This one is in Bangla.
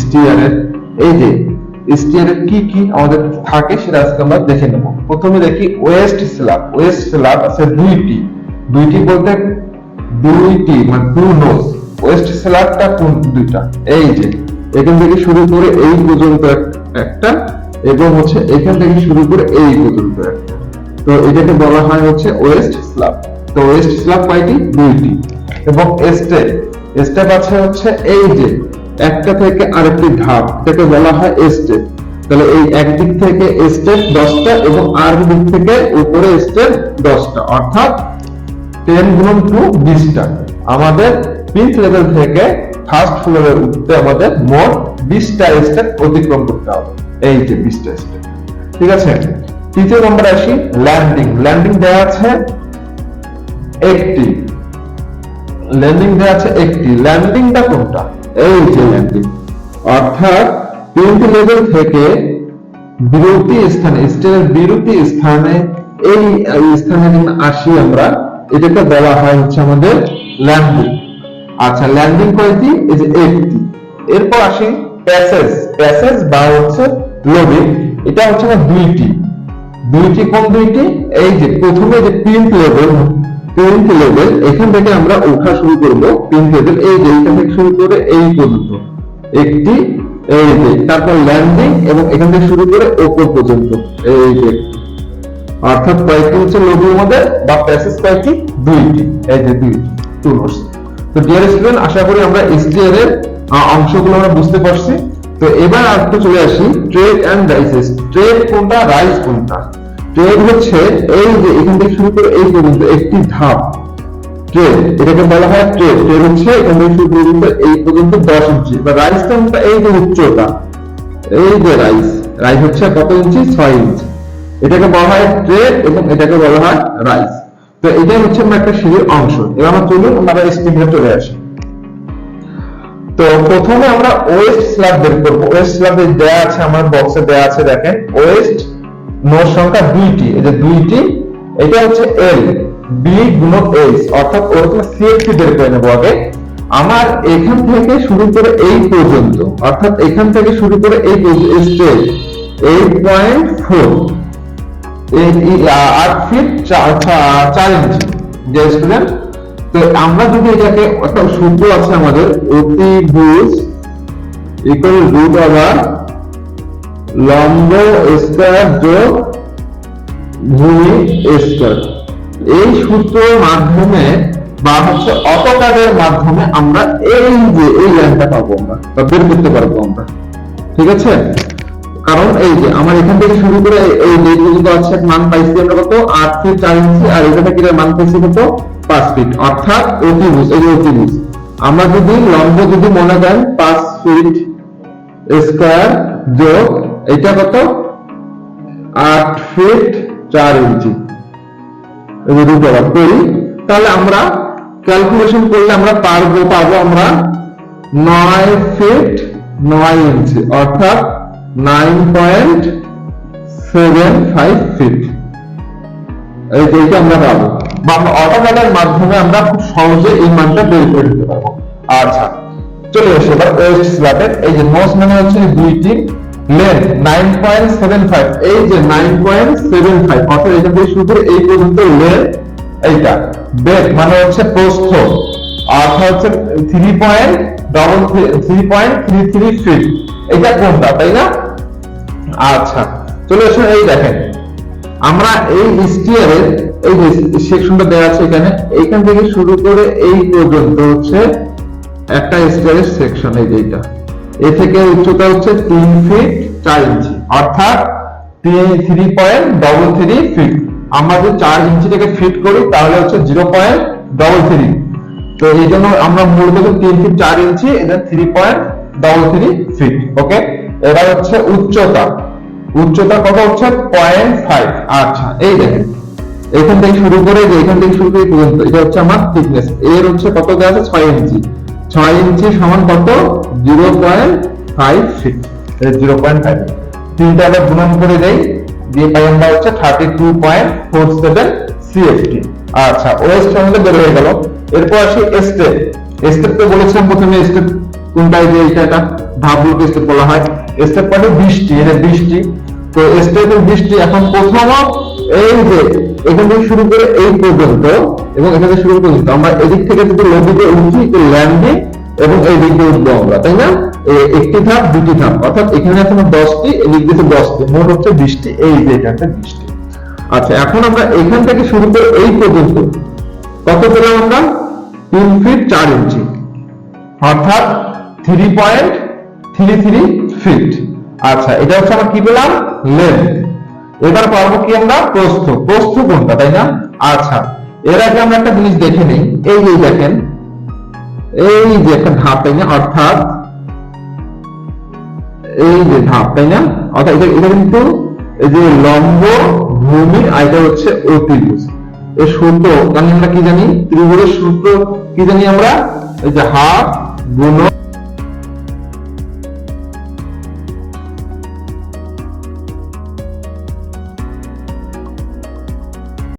স্টিয়ারের এই যে স্টিয়ারের কি কি আমাদের থাকে সেটা আজকে আমরা দেখে নেব। প্রথমে দেখি ওয়েস্ট স্ল্যাব ওয়েস্ট স্ল্যাব আছে দুইটি। দুইটি বলতে দুইটি মানে টু নোজ ওয়েস্ট স্ল্যাবটা কোন দুইটা? এই যে, এখান থেকে শুরু করে এই পর্যন্ত একটা, এবং হচ্ছে এখান থেকে শুরু করে এই পর্যন্ত একটা। তো এটাকে বলা হয় হচ্ছে ওয়েস্ট স্ল্যাব তো ওয়েস্ট স্ল্যাব কয়টি? দুইটি। এবং স্টেপ স্টেপ আছে হচ্ছে এই যে একটা থেকে আরেকটি ধাপ, এটাকে বলা হয় স্টেপ তাহলে এই একদিক থেকে স্টেপ দশটা এবং আর দিক থেকে উপরে স্টেপ দশটা, অর্থাৎ টেন গুণন টু বিশটা। আমাদের পিঙ্ক লেভেল থেকে ফার্স্ট ফ্লোরে উঠতে আমাদের মোট বিশটা স্টেপ অতিক্রম করতে হবে, এই যে বিশটা স্টেপ ঠিক আছে? তৃতীয় নম্বর আসি ল্যান্ডিং ল্যান্ডিং দেওয়া আছে একটি। ল্যান্ডিং দেওয়া আছে একটি। ল্যান্ডিংটা কোনটা? এই অর্থাৎ পিঙ্ক লেভেল থেকে বিরতি স্থানে বিরতি স্থানে, এই স্থানে আসি আমরা, এটাকে হয় হচ্ছে আমাদের ল্যান্ডিং আচ্ছা ল্যান্ডিং কয়টি? এই যে এরপর আসি প্যাসেজ। প্যাসেজ বা হচ্ছে লোডিং, এটা হচ্ছে দুইটি। দুইটি কোন দুইটি? এই যে প্রথমে যে পিঙ্ক লেভেল পিঙ্ক লেভেল এখান থেকে আমরা ওঠা শুরু করব পিঙ্ক লেভেল এই যে এখান থেকে শুরু করে এই পর্যন্ত। একটি, এই যে, তারপর ল্যান্ডিং এবং এখান থেকে শুরু করে ওপর পর্যন্ত, এই যে। অর্থাৎ কয়েকটি হচ্ছে বা প্যাসেজ কয়েকটি, দুইটি, এই যে টু নোটস তো ডিয়ার স্টুডেন্ট আশা করি আমরা এসডিআর এর অংশগুলো আমরা বুঝতে পারছি। তো এবার আর চলে আসি ট্রেড এন্ড রাইসেস ট্রেড কোনটা রাইস কোনটা? ট্রেড হচ্ছে, এই যে এখান থেকে শুরু করে এই পর্যন্ত একটি ধাপ ট্রেড এটাকে বলা হয় ট্রেড ট্রেড হচ্ছে এখান থেকে শুরু পর্যন্ত এই পর্যন্ত দশ ইঞ্চি, বা রাইস কোনটা এই যে উচ্চতা, এই যে রাইস রাইস হচ্ছে কত ইঞ্চি? ছয় ইঞ্চি। এটাকে বলা হয় ট্রেড এবং এটাকে বলা হয় রাইস তো এটাই হচ্ছে আমরা একটা সিঁড়ির অংশ। এবার আমরা চলুন আমরা স্ক্রিনে চলে আসি। তো প্রথমে আমরা ওয়েস্ট স্ল্যাব বের করব। ওয়েস্ট স্ল্যাব দেয়া আছে, আমার বক্সে দেয়া আছে, দেখেন। ওয়েস্ট নোট সংখ্যা দুইটি, এই যে দুইটি, এটা হচ্ছে এল বি গুণক এইচ অর্থাৎ ওরকম সিএফসি বের করে নেব আগে। আমার এখান থেকে শুরু করে এই পর্যন্ত, অর্থাৎ এখান থেকে শুরু করে এই স্টেজ এইট পয়েন্ট ফোর আট ফিট চার ইঞ্চি যে স্টুডেন্ট তো আমরা যদি এটাকে একটা সূত্র আছে আমাদের, অতিভুজ ইকুয়াল রুট ওভার লম্ব স্কয়ার যোগ ভূমি স্কয়ার এই সূত্রের মাধ্যমে বা হচ্ছে অটোকাদের মাধ্যমে আমরা এই যে এই লাইনটা পাবো আমরা, বা বের করতে পারব আমরা। ঠিক আছে? কারণ এই যে আমার এখান থেকে শুরু করে এই যে পর্যন্ত আছে মান পাইছি আমরা কত? আট ফিট চার ইঞ্চি আর এখানে থেকে মান পাইছি কত? পাঁচ ফিট অর্থাৎ অতিভুজ, এই অতিভুজ। আমরা যদি লম্ব যদি মনে করেন পাঁচ ফিট স্কয়ার যোগ এটা কত? আট ফিট চার ইঞ্চি। করি। তাহলে আমরা ক্যালকুলেশন করলে আমরা পারব, পাবো আমরা নয় ফিট নয় ইঞ্চি, অর্থাৎ nine point seven five feet এইটা আমরা পাবো। বা আমরা মাধ্যমে আমরা খুব সহজে এই মানটা বের করে দিতে পারব। আচ্ছা চলে এসে এবার ওয়েস্ট স্ল্যাবের এই যে নোস মানে হচ্ছে দুইটি length nine point seven five এই যে নাইন পয়েন্ট এই পর্যন্ত লেন্থ এইটা। মানে হচ্ছে প্রস্থ। অর্থাৎ হচ্ছে point point three three feet এটা কোনটা, তাই না? আচ্ছা চলে এসো এই দেখেন। আমরা এই এই যে সেকশনটা দেওয়া আছে এখানে, এইখান থেকে শুরু করে এই পর্যন্ত হচ্ছে একটা স্টিয়ারের সেকশন এই যে এইটা। এ থেকে উচ্চতা হচ্ছে তিন ফিট চার ইঞ্চি। অর্থাৎ three point double three feet আমরা যদি চার ইঞ্চিটাকে ফিট করি, তাহলে হচ্ছে জিরো পয়েন্ট ডবল থ্রি তো এই জন্য আমরা তিন ফিট চার ইঞ্চি, এটা three point double three feet okay এবার হচ্ছে উচ্চতা। উচ্চতা কত হচ্ছে? পয়েন্ট ফাইভ আচ্ছা এই দেখেন। এখান থেকে শুরু করে যে এখান থেকে শুরু করে পর্যন্ত, এটা হচ্ছে আমার থিকনেস এর হচ্ছে কত দেওয়া আছে? ছয় ইঞ্চি। ছয় ইঞ্চি সমান কত? Zero point five feet zero point five তিনটা আবার গুণন করে দেই, দিয়ে পাই আমরা হচ্ছে thirty two point four seven CFT আচ্ছা ওয়েস্ট আমাদের বের হয়ে গেল। এরপর আসি স্টেপ স্টেপ তো বলেছিলাম প্রথমে স্টেপ কোনটা এই যে এটা এটা ধাপগুলোকে স্টেপ বলা হয়। স্টেপ মানে বৃষ্টি এটা বৃষ্টি। তো স্টেপের বৃষ্টি এখন প্রথম এই যে, এখান থেকে শুরু করে এই পর্যন্ত, এবং এখান শুরু পর্যন্ত। আমরা এদিক থেকে যদি নদীতে উঠি তো ল্যান্ডিং এবং এই দিক দিয়ে উঠবো আমরা, তাই না? একটি ধাপ, দুটি ধাপ, অর্থাৎ এখানে দশটি এদিক দিয়ে দশটি, মোট হচ্ছে এই যে এটা একটা আচ্ছা এখন আমরা এখান থেকে শুরু করে এই পর্যন্ত, কত পেলাম আমরা? তিন ফিট চার ইঞ্চি অর্থাৎ three point three three feet আচ্ছা এটা হচ্ছে আমরা কি পেলাম? লেন্থ এবার পারব কি আমরা? প্রস্থ। প্রস্থ কোনটা, তাই না? আচ্ছা এর আগে আমরা একটা জিনিস দেখে নিই, এই দেখেন এই যে একটা ধাপ তাই না? অর্থাৎ এই যে ধাপ তাই না? অর্থাৎ এটা এটা কিন্তু এই যে লম্ব ভূমি আর এটা হচ্ছে অতিভুজ। এই সূত্র জানি আমরা কি জানি? ত্রিভুজের সূত্র কি জানি আমরা? এই যে হাফ গুণ